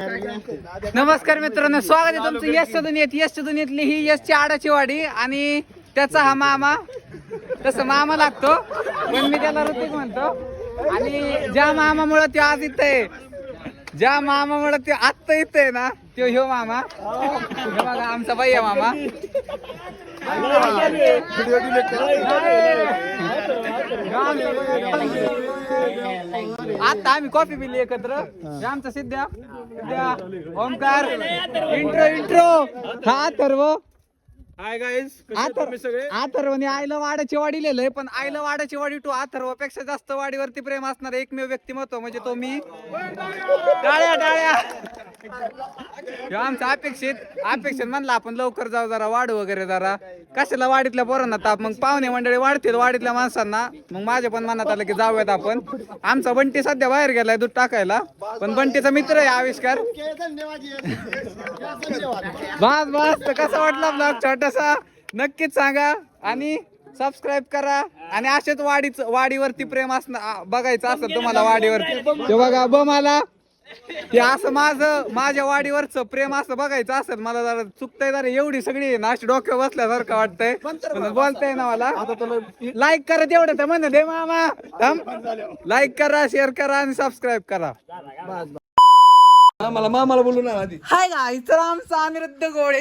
नमस्कार मित्रांनो स्वागत आहे तुमचं यश दुनियेत यश दुनियेतली ही यशची आडाची वाडी आणि त्याचा हा मामा. तसं मामा लागतो पण मी त्याला ऋतिक म्हणतो. आणि ज्या मामामुळे तो आज इथं आहे ज्या मामामुळे ते आत्ता इथं आहे ना तो ह्यो मामा. हे बघा आमचा भैया मामा. आता आम्ही कॉफी पिली एकत्र. हे आमचा सिद्ध्या सिद्ध्या ओमकार इंट्रो इंट्रो हा अथर्व. हाय गाईज आथर अथर्वने आईला वाड्याची वाडी लिहिलंय पण आईला वाड्याची वाडी टू अथर्वपेक्षा जास्त वाडीवरती प्रेम असणार एकमेव व्यक्तिमत्व म्हणजे तो मी. टाळ्या टाळ्या ह्यो आमचा अपेक्षित अपेक्षित म्हणला आपण लवकर जाऊ जरा वाढ वगैरे जरा. कशाला वाडीतल्या पोरांना ताप? मग पाहुणे मंडळी वाढतील वाडीतल्या माणसांना. मग माझ्या पण मनात आलं की जाऊयात आपण. आमचा बंटी सध्या बाहेर गेलाय दूध टाकायला. पण बंटीचा मित्र आहे आविष्कार. बस बस. कसा वाटला ब्लॉग? छोटासा नक्कीच सांगा आणि सबस्क्राईब करा. आणि असेच वाडीच वाडीवरती प्रेम असणं बघायचं असेल तुम्हाला वाडीवरती. ते बघा ब मला ते असं माझं माझ्या वाडीवरचं प्रेम असं बघायचं असेल मला जरा चुकतंय जरा एवढी सगळी नाश डोक्यावर बसल्यासारखं वाटतंय. बोलताय ना मला. लाईक करा तेवढं तर म्हणे दे मामा. लाईक करा शेअर करा आणि सबस्क्राईब करा. मला मामाला बोलू ना आधी. हाय तर आमचा अनिरुद्ध गोळे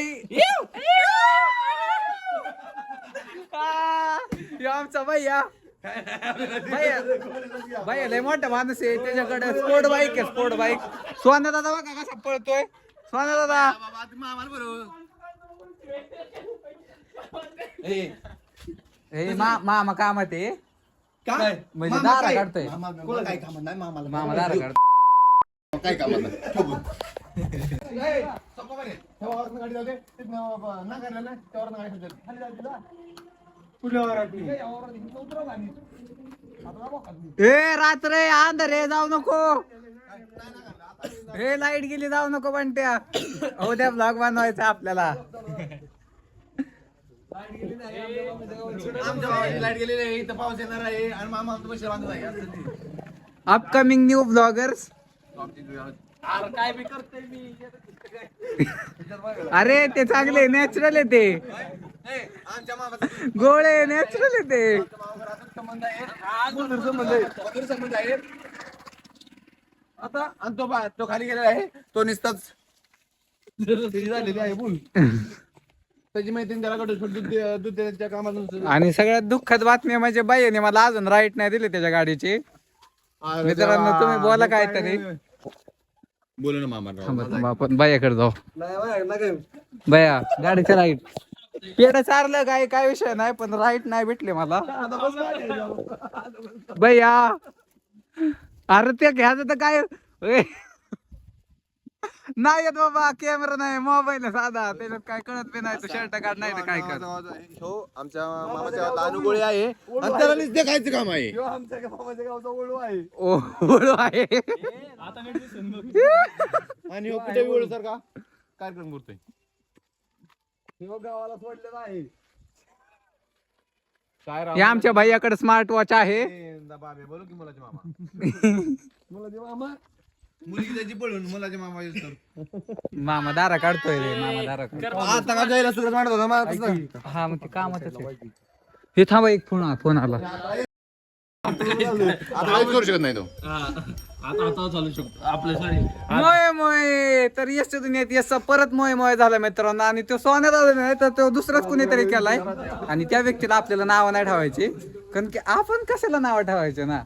आ, ह्यो आमचा भैया. भैया भैया लय मोठा माणूस आहे. त्याच्याकडे स्पोर्ट बाईक आहे स्पोर्ट बाईक सोन्या दादा बघा कसा पळतोय. सोन्या दादा. हे मा मामा कामात आहे. काय? म्हणजे दारा काढतोय. काय नाही मामाला मामा दारा काढतोय. काय कामं नाही ठेव. ए, रात्र अंधार आहे जाऊ नको. हे लाइट गेली जाऊ नको बंट्या. उद्या ब्लॉग बनवायचा आपल्याला. आमच्या भावाची लाइट गेलेली आहे इथं पाऊस येणार आहे आणि मामा बांधत आहे. अपकमिंग न्यू ब्लॉगर्स अरे काय बी करतोय मी. अरे ते चांगले नॅचरल आहे ते. ए, आमच्या मामाचा गोळे नॅचरल आहे ते. मामावर असाच संबंध आहे मधुर संबंध आहे मधुर संबंध आहे आता आणि तो बा तो खाली गेलेला आहे. तो निसताच झालेली आहे बोल त्याची मैत्रीण त्याला कडे दूध दे- दूध देण्याच्या कामातून आणि सगळ्यात दुःखद बातमी म्हणजे बाईने मला अजून राईट नाही दिली त्याच्या गाडीची. मित्रांनो तुम्ही बोला काहीतरी. बोल ना मामा थांबा थांबा आपण बायाकडे जाऊ. बया गाडीचं राईट पेट चारलं काय काय विषय नाही पण राईट नाही भेटले मला. बया अरे ते घ्यायचं तर काय? ए. नाही येत बाबा कॅमेरा नाही मोबाईल आहे साधा त्याच्यात काय कळत बी नाही शर्ट काढ नाही तर काय कर हो आमच्या मामाच्या अनुगोळी आहे आणि त्याला नुसते खायचं काम आहे ओ ओळू आहे आणि हो कुठे वेळ सर का कार्यक्रम करतोय काय हे आमच्या भैयाकडे स्मार्ट वॉच आहे बाबे बोलू की मुलाचे मामा मामा मुलगी त्याची पळून मुलाचे मामा use. मामा दारा काढतोय रे मामा दारा काढतोय. आता का जायला सुरत मांडत होता मला तसं. हा मग ते. हे थांबा एक फोन फोन आला आता काहीच करू शकत नाही तो मोय मोय तर यशचा परत मोय मोय झाला मित्रांनो आणि तो सोन्यात आला नाही तर तो दुसराच कुणीतरी केलाय आणि त्या व्यक्तीला आपल्याला नाव नाही ठेवायचे कारण की आपण कशाला नाव ठेवायचे ना?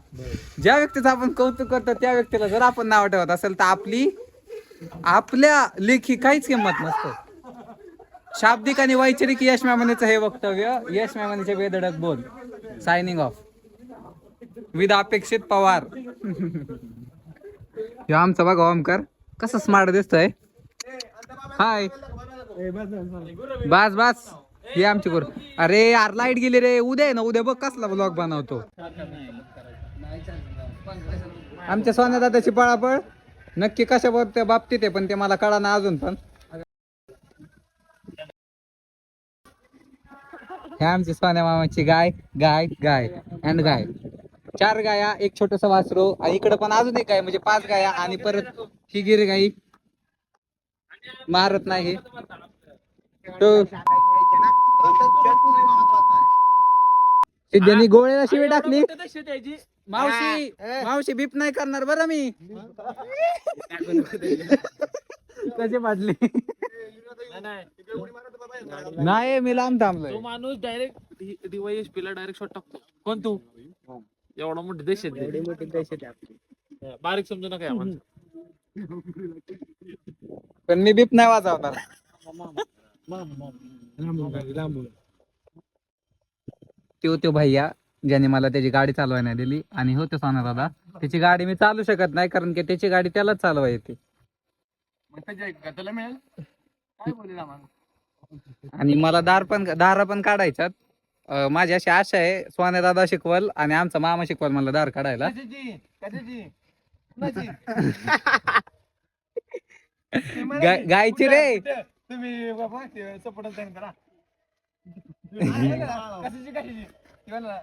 ज्या व्यक्तीचं आपण कौतुक करतो त्या व्यक्तीला जर आपण नाव ठेवत असेल तर आपली आपल्या लेखी काहीच किंमत नसते. शाब्दिक आणि वैचारिक यश मामानेचं हे वक्तव्य यश मामानेचे बेधडक बोल. सायनिंग ऑफ विद अपेक्षित पवार. हे आमचा बघा ओमकार कसं स्मार्ट दिसतोय? हाय बस बस. हे आमची गुरु अरे यार लाइट गेली रे. उद्या आहे ना उद्या बघ कसला ब्लॉग बनवतो. आमच्या सोन्या दादाची पळापळ. नक्की कशा बाबत- बाबतीत आहे पण ते मला कळा ना अजून पण. हे आमची सोन्या मामाची गाय गाय गाय अँड गाय. चार गाया एक छोटस वासरू आणि इकडे पण अजून एक गाय म्हणजे पाच गाया आणि परत ही गिर गाई मारत नाही. तो सिद्धेनी गोळ्याला शिवी टाकली? मावशी मावशी बीप नाही करणार बरं मी. कसे पाडले? नाही मी लांब थांबलोय. तो माणूस डायरेक्ट डीवायएस पीला डायरेक्ट शॉट टाकतो. कोण तू? एवढा मोठी देश आहे. बारीक समजू नका या माणसाला. पण मी बीप नाही वाजवणार. तो तो भैया ज्याने मला त्याची गाडी चालवायला नाही दिली. आणि हो तो सोना दादा त्याची गाडी मी चालू शकत नाही कारण की त्याची गाडी त्यालाच चालवा येते. आणि मला दार पण दारा पण काढायच्यात. माझी अशी आशा आहे सोन्या दादा शिकवल आणि आमचा मामा शिकवल मला दार काढायला. गायची रे? तुम्ही कशाची कशाची ती म्हणा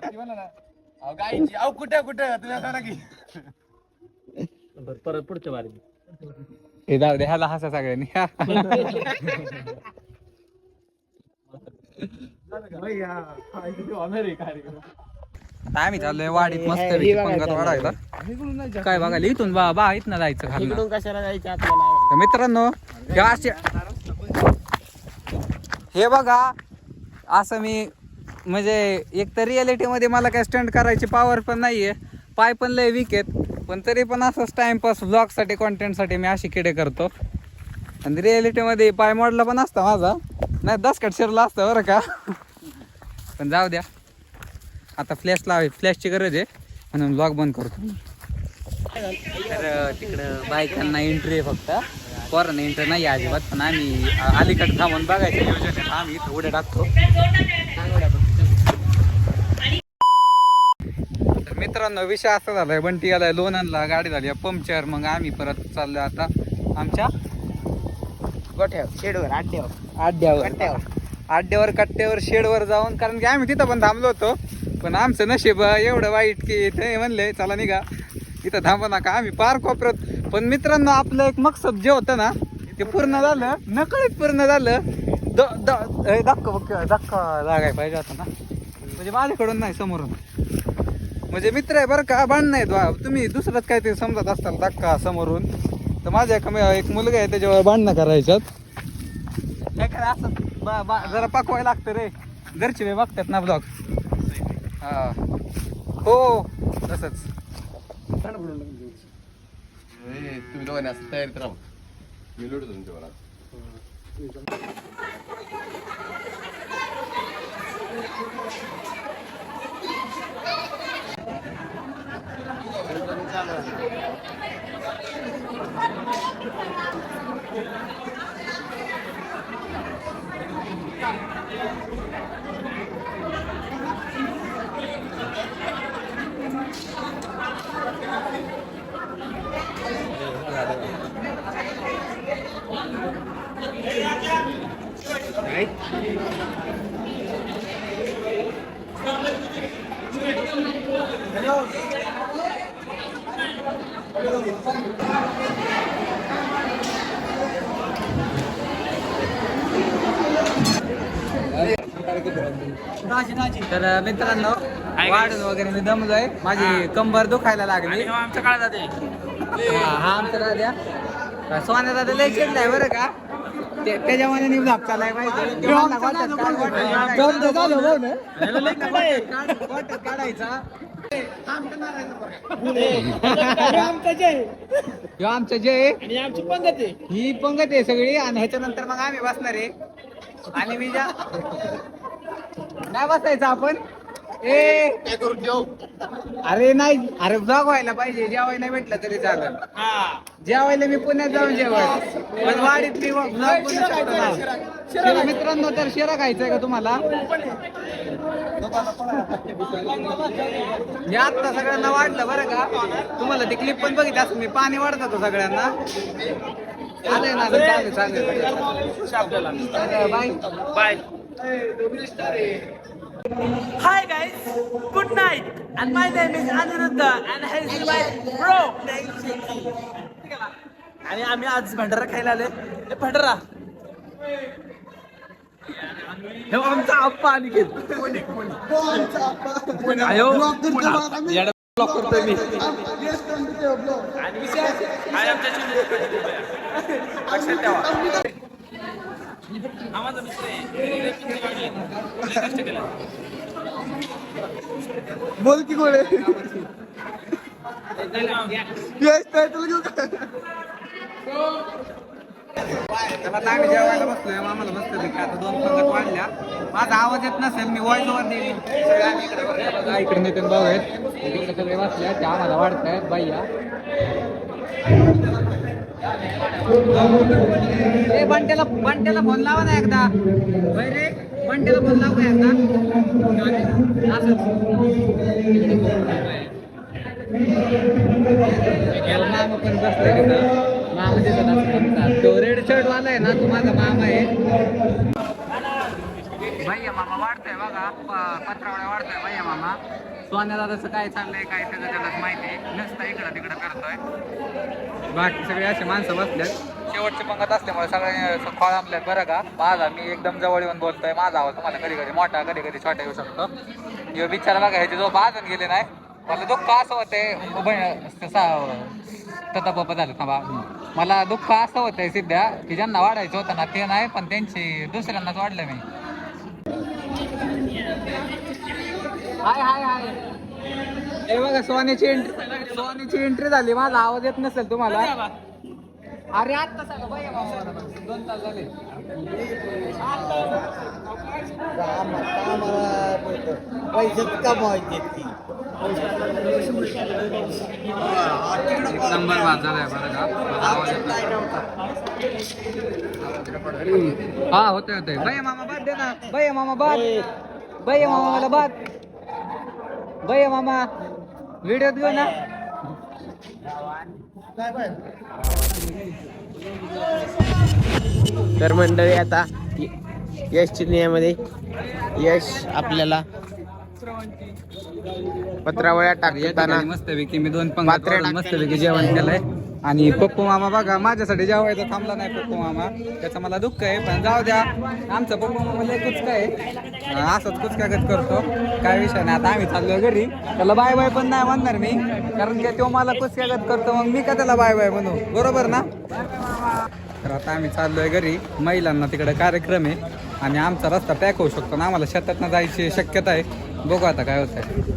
ती म्हणा ना अहो, गायची अहो कुठं कुठं? तुम्ही सांगा की. बरं, परत पुढच्या बारी हे जाऊ दे ह्याला हसा सगळ्यांनी. आता आम्ही चाललोय वाडीत मस्त पंगत वाढायला. काय बघायला? इथून बा बा इथनं जायचं खाली कशाला जायचं आपल्याला? तर मित्रांनो हे असे हे बघा असं मी म्हणजे एक तर रिॲलिटीमध्ये मला काय स्टंट करायची पॉवर पण नाही आहे पाय पण लय वीक आहेत. पण तरी पण असंच टाइमपास ब्लॉगसाठी कॉन्टेंटसाठी मी अशी किडे करतो. आणि रिॲलिटीमध्ये पाय मोडला पण असता माझा. नाही दसकट शिरला असतं बरं का. पण जाऊ द्या. आता फ्लॅश लावे फ्लॅशची गरज आहे. म्हणून ब्लॉग बंद करतो. तर तिकडं बायकांना एंट्री आहे फक्त. पोरांना एंट्री नाही अजिबात पण आम्ही अलीकडे थांबून बघायचं नियोजन आम्ही इथं उड्या टाकतो. तर मित्रांनो विषय असा झालाय बंटी आलाय लोणंदला गाडी झाली पंक्चर मग आम्ही परत चाललोय आता आमच्या गोठ्यावर शेडवर आड्यावर. आड्यावर. आड्यावर कट्ट्यावर शेडवर जाऊन कारण की आम्ही तिथं पण थांबलो होतो पण आमचं नशीब एवढं वाईट की ते म्हणले चला निघा इथं थांबा नका आम्ही पार कोपऱ्यात पण मित्रांनो आपलं एक मकसद जे होतं ना ते पूर्ण झालं. नकळीत पूर्ण झालं. द- द- धक्का बक्का धक्का लागाय पाहिजे होता ना. म्हणजे माझ्याकडून नाही समोरून. म्हणजे मित्र आहे बरं का बाण नाहीत बा. तुम्ही दुसरंच काहीतरी समजत असताल धक्का समोरून. तर माझ्या एका एक मुलगा आहे त्याच्यावर भांडणं करायच्यात. काय काय असं बा- बा- जरा पकवायला लागतं रे. घरचे वे बघतात ना ब्लॉग हा. हो तसंच. तुम्ही दोघांनी असं तयारीत राहा मी लुटतो तुमच्यावर तर मित्रांनो वाढून वगैरे मी दमलोय. माझी कंबर दुखायला लागली. आमच्या काळात जाते हा हा आमचा दाद्या का सोन्या दादा लय चिडलाय बरं का? त्याच्यामध्ये मी ब्लॉग चालाय काढायचा. आमचं जय आणि आमची पंगत आहे. ही पंगत आहे सगळी. आणि ह्याच्यानंतर मग आम्ही बसणार आहे. आणि मी ज्या नाही बसायचं आपण. ए. काय करून ठेव अरे नाही अरे ब्लॉग व्हायला पाहिजे. जेवायला भेटलं तरी चालेल. जेवायला मी पुण्यात जाऊन जेवाय पण वाडीत मी ब्लॉग बनवू शकतो ना. शिरा मित्रांनो तर शिरा खायचंय का तुम्हाला? मी आता सगळ्यांना वाढलं बरं का. तुम्हाला ती क्लिप पण बघितली असं मी पाणी वाढत होतो सगळ्यांना. चालेल ना चालेल चालेल. Bye. Bye. Hi guys, good night, and my name is Aniruddha, and he is my bro. आणि आम्ही आज भंडारा खायला आले ए, भंडारा. हे आमचा आप्पा आणि घेत ब्लॉक करतोय मी. आणि विषय आमच्या हा माझा मित्र आहे लय पिक्चर काढले. लय कष्ट केलं. बोल की यश टायटल घेऊ का? त्याला आता आम्ही जेवायला बसलोय आम्हाला बसतो की आता दोन पंगत वाढल्या. माझा आवाज येत नसेल मी वॉइस ओव्हर देईन. सगळे आम्ही इकडे बसलोय बघा, इकडे नितीन भाऊ आहेत सगळे बसले ते आम्हाला वाढतायत बाईया ए बंट्याला बंट्याला फोन लावा ना एकदा बाई रे बंट्याला फोन लाव ना एकदा असं मामा पण बसलाय तिथं मामा दिसत असतो तो रेड शर्ट वाला आहे ना तो माझा मामा आहे भैया मामा वाढतोय बघा प- पत्रावळ्या वाढतोय भैया मामा दादाचं काय चाललंय काय त्याचं त्यालाच माहिती आहे. नुसतं इकडं तिकडं करतोय. बाकी सगळे असे माणसं बसल्यात शेवटची पंगत असल्यामुळे सगळे खोळ आपल्यात बरं का? माझा मी एकदम जवळ येऊन बोलतोय. माझा आवाज तुम्हाला कधी कधी मोठा कधी कधी छोटा येऊ शकतो. हे बिचारा बघा ह्याचे जो बाजून गेले नाही मला दुःख असं होते तथा पप्पा झालं थांबा. मला दुःख असं होतंय सध्या की ज्यांना वाढायचं होतं ना ते नाही पण त्यांची दुसऱ्यांनाच वाढलं मी. हाय हाय हाय. हे बघा सोन्याची एंट्री सोन्याची एंट्री झाली. माझा आवाज येत नसेल तुम्हाला. अरे आत्ता सांगा बाई दोन तास झाले. पैसे कमवायचे ती नंबर झालाय बरं का? माझा आवाज येत नाही. हा होतंय होतंय. बाई मामा बाद दे ना. बाई मामा बाद. बाई मामा मला बाद. बाई मामा व्हिडिओ घेऊ ना. तर मंडळी आता य- यश चिन्यामध्ये यश आपल्याला पत्रावळ्या टाकताना ठिकाणी मस्तपैकी मी दोन वाढून टाकलेली मस्तपैकी जेवण केलंय. आणि पप्पू मामा बघा माझ्यासाठी जेवायचा थांबला नाही पप्पू मामा. त्याचं मला दुःख आहे पण जाऊ द्या. आमचा पप्पू मामा लय कुचका आहे. असंच कुचकागत करतो. काय विषय नाही आता आम्ही चाललो घरी. त्याला बाय बाय पण नाही म्हणणार मी कारण की तो मला कुचकागत करतो मग मी का त्याला बाय बाय म्हणू? बरोबर ना? तर आता आम्ही चाललोय घरी. महिलांना तिकडे कार्यक्रम आहे. आणि आमचा रस्ता पॅक होऊ शकतो ना आम्हाला शेतातनं जायची शक्यता आहे. बघू आता काय होतंय.